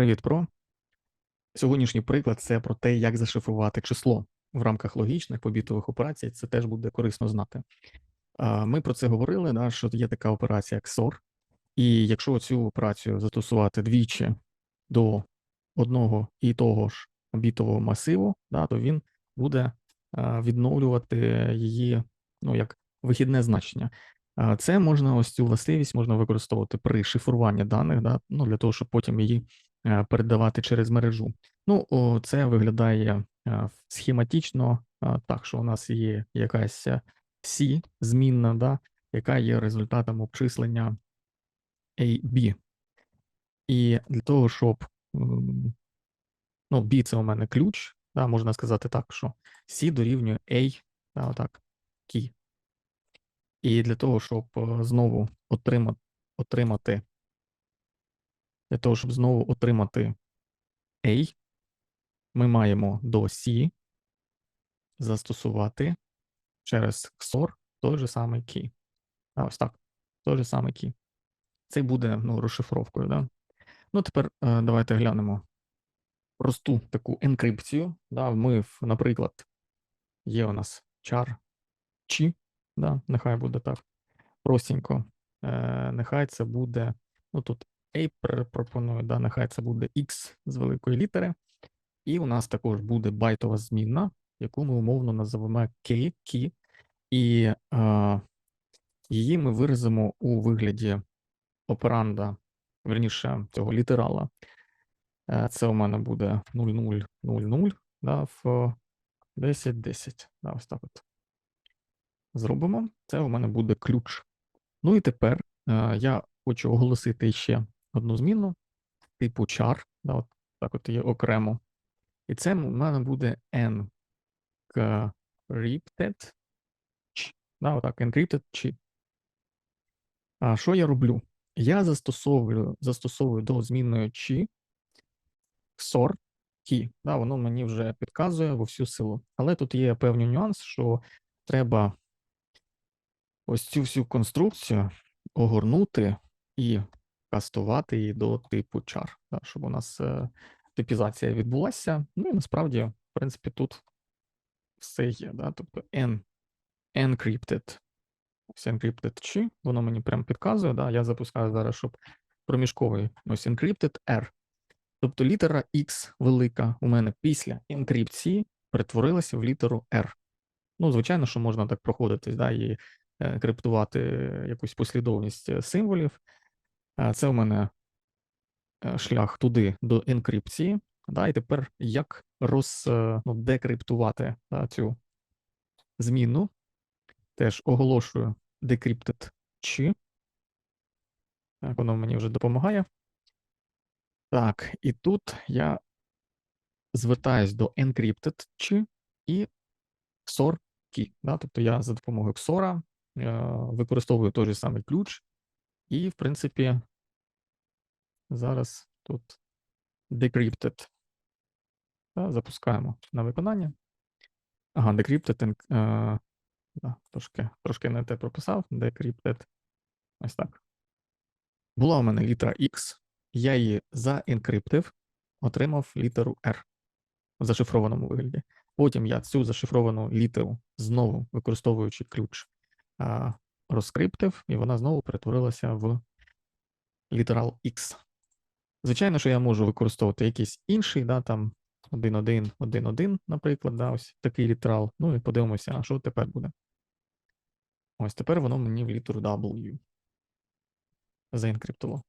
Привіт, про. Сьогоднішній приклад це про те, як зашифрувати число в рамках логічних побітових операцій. Це теж буде корисно знати. Ми про це говорили, да, що є така операція XOR, і якщо цю операцію застосувати двічі до одного і того ж бітового масиву, да, то він буде відновлювати її ну, як вихідне значення. Це можна ось цю властивість можна використовувати при шифруванні даних, да, ну, для того, щоб потім її передавати через мережу. Ну, це виглядає е, схематично е, так, що у нас є якась е, C змінна, да, яка є результатом обчислення A, B. І для того, щоб ну, B це у мене ключ, да, можна сказати так, що C дорівнює A, да, отак, key. І для того, щоб е, знову отримати, отримати, для того, щоб знову отримати A, ми маємо до C застосувати через XOR той же самий key. А ось так, той же самий key. Це буде ну, розшифровкою. Да? Ну, тепер е, давайте глянемо просту таку енкрипцію. Да? Ми, наприклад, є у нас char chi, да? нехай буде так. Простенько. Е, нехай це буде, ну тут A пр- пропоную, да? нехай це буде X з великої літери. І у нас також буде байтова змінна, яку ми умовно називаємо key, key, і е, її ми виразимо у вигляді операнда, верніше цього літерала. Е, Це у мене буде 0000 да, в 1010. Да, ось так от. Зробимо. Це у мене буде ключ. Ну і тепер е, я хочу оголосити ще одну зміну, типу char, да, от так от є окремо. І це у мене буде encrypted, да, отак, encrypted чи. А що я роблю? Я застосовую, застосовую до змінної чи XOR key. Да, воно мені вже підказує во всю силу. Але тут є певний нюанс, що треба ось цю всю конструкцію огорнути і кастувати її до типу char, да, щоб у нас е, типізація відбулася. Ну і насправді, в принципі, тут все є. Да? Тобто N encrypted, ось encrypted чи, воно мені прям підказує. Да? Я запускаю зараз, щоб проміжковий ось encrypted R. Тобто літера X велика у мене після енкрипції перетворилася в літеру R. Ну, звичайно, що можна так проходитись, да, і е, криптувати якусь послідовність е, символів. Е, Це у мене е, шлях туди до енкрипції. Да, і тепер як роз, е, ну, да, цю зміну. Теж оголошую decrypted чи. Так, воно мені вже допомагає. Так, і тут я звертаюсь до encrypted чи і XOR key. Да? Тобто я за допомогою XOR е, використовую той же самий ключ, і, в принципі, зараз тут decrypted. Да? Запускаємо на виконання. Ага, decrypted. Е, да, трошки, трошки не те прописав. Decrypted. Ось так. Була у мене літера X, я її заенкриптив, отримав літеру R в зашифрованому вигляді. Потім я цю зашифровану літеру знову, використовуючи ключ, розкриптив, і вона знову перетворилася в літерал X. Звичайно, що я можу використовувати якийсь інший, да, там 1.1, 1.1, наприклад, да, ось такий літерал. Ну і подивимося, а що тепер буде. Ось тепер воно мені в літеру W заенкриптувало.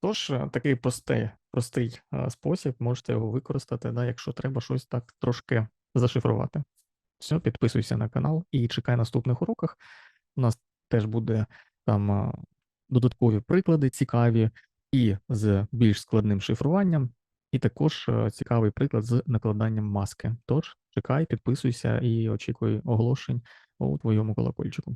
Тож, е, такий простий, простий е, спосіб, можете його використати, да, якщо треба щось так трошки зашифрувати. Все, підписуйся на канал і чекай наступних уроках. У нас теж буде там е, додаткові приклади цікаві і з більш складним шифруванням, і також е, цікавий приклад з накладанням маски. Тож, чекай, підписуйся і очікуй оголошень у твоєму колокольчику.